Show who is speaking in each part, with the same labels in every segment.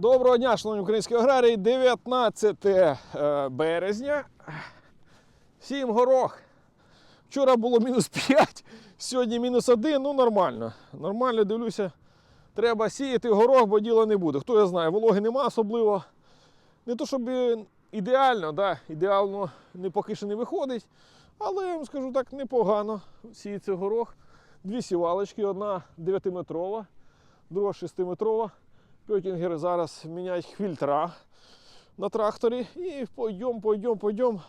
Speaker 1: Доброго дня, шановні українські аграрії. 19 е, березня. Сім горох. Вчора було мінус 5, сьогодні мінус 1. Ну нормально. Нормально дивлюся. Треба сіяти горох, бо діла не буде. Хто я знає, вологи нема особливо. Не то, щоб ідеально, да, ідеально не поки що не виходить. Але я вам скажу так, непогано сіється горох. Дві сівалочки, одна 9-метрова, друга 6-метрова. Пьотінгер зараз міняють фільтра на тракторі. І пойдемо, пойдемо, пойдемо.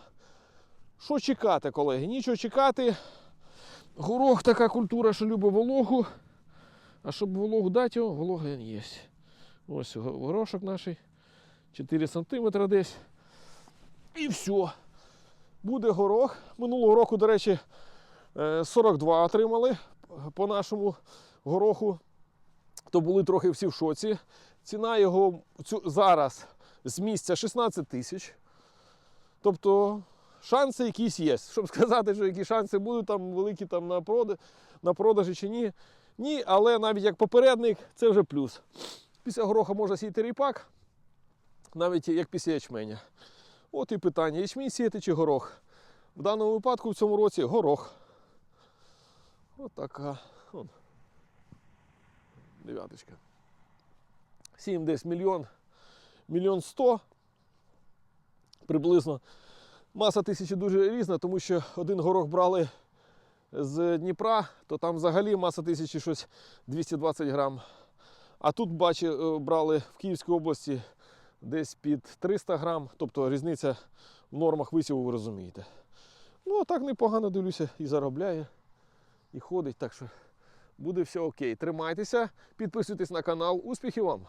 Speaker 1: Що чекати, колеги? Нічого чекати. Горох така культура, що любить вологу. А щоб вологу дати, його, волога є. Ось горошок наш. 4 см десь. І все. Буде горох. Минулого року, до речі, е, 42 отримали по нашому гороху. То були трохи всі в шоці. Ціна його цю, зараз з місця 16 тисяч. Тобто шанси якісь є. Щоб сказати, що які шанси будуть там великі там на, прода- на продажі чи ні. Ні, але навіть як попередник це вже плюс. Після гороха можна сіяти ріпак, навіть як після ячменя. От і питання: ячмінь сіяти чи горох. В даному випадку в цьому році горох. От така. От. Дев'яточка. Сіємо десь мільйон, мільйон сто приблизно. Маса тисячі дуже різна, тому що один горох брали з Дніпра, то там взагалі маса тисячі щось 220 грам. А тут бачу, е, брали в Київській області десь під 300 грам, тобто різниця в нормах висіву, ви розумієте. Ну, а так непогано дивлюся і заробляє, і ходить, так що буде все окей. Тримайтеся, підписуйтесь на канал. Успіхів вам!